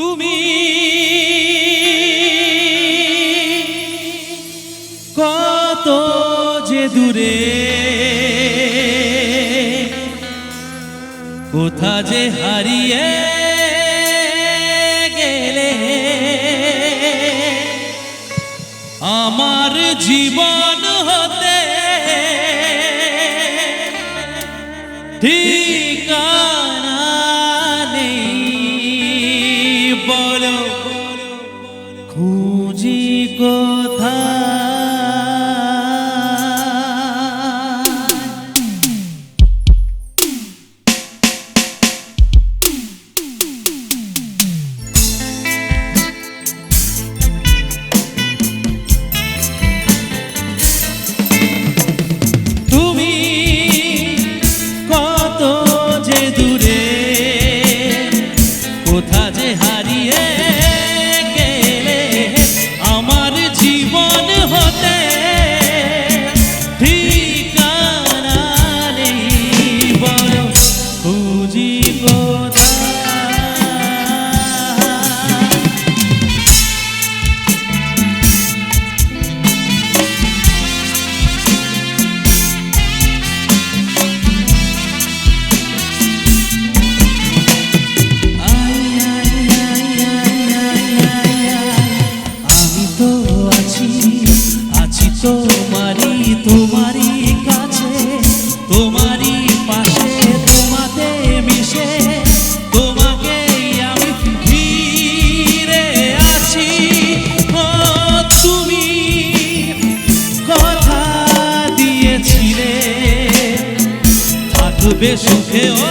তুমি কত যে দূরে কোথা যে হারিয়ে গেলে? আমার জীবন হতে ঠিকানা গো তোমারই কাছে, তোমারই পাশে, তোমাতে মিশে, তোমাকে আমি ঘিরে আছি। ও, তুমি কথা দিয়েছিলে, থাকবে সুখে ও